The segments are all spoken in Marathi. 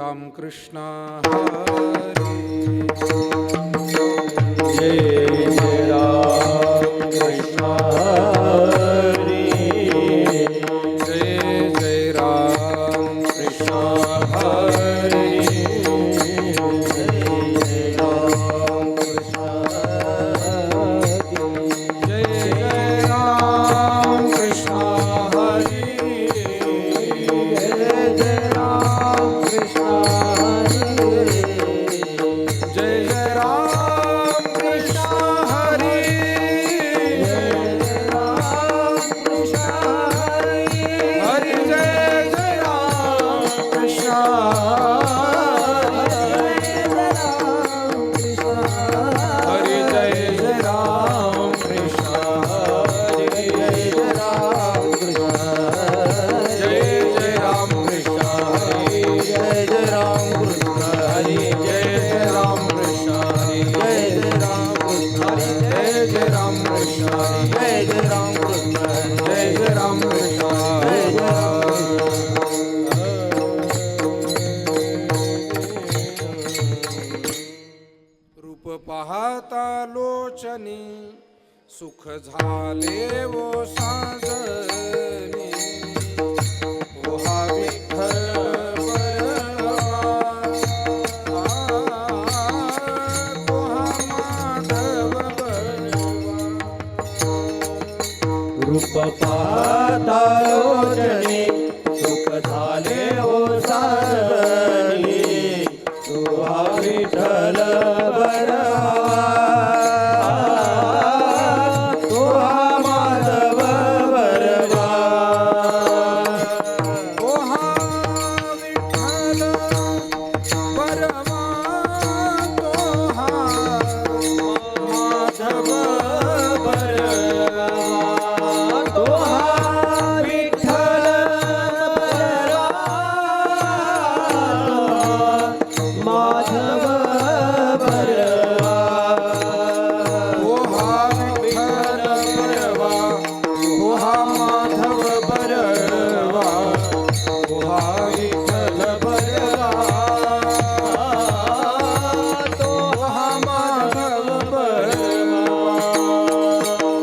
रामकृष्णा हरी। सुख झाले वो साजनी। ओहा विठ्ठल रूपपादारोजने झाले हो सारले तुहा विठ्ठल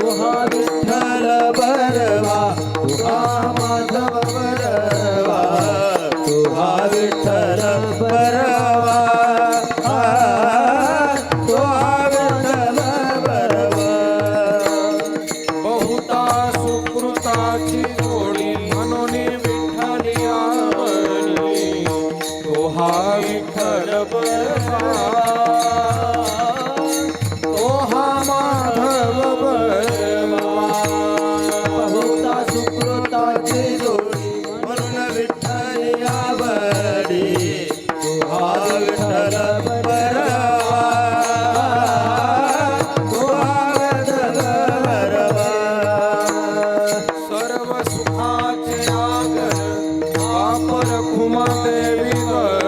तुहा विठ्ठल बरवा तुहा माधव बरवा तुहा विठ्ठल बरवा तुहा my baby girl.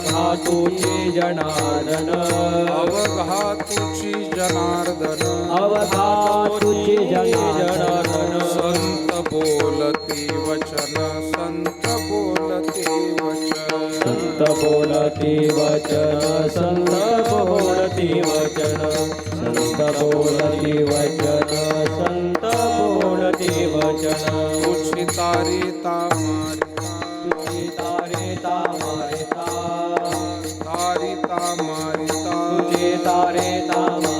अवघातुची Janardan. अवघातुची Janardan. अवघातुची Janardan. संत बोलती वचन संत बोलती वचन. संत बोलती वचन संत बोलती वचन. संत बोलती वचन. तारे नामा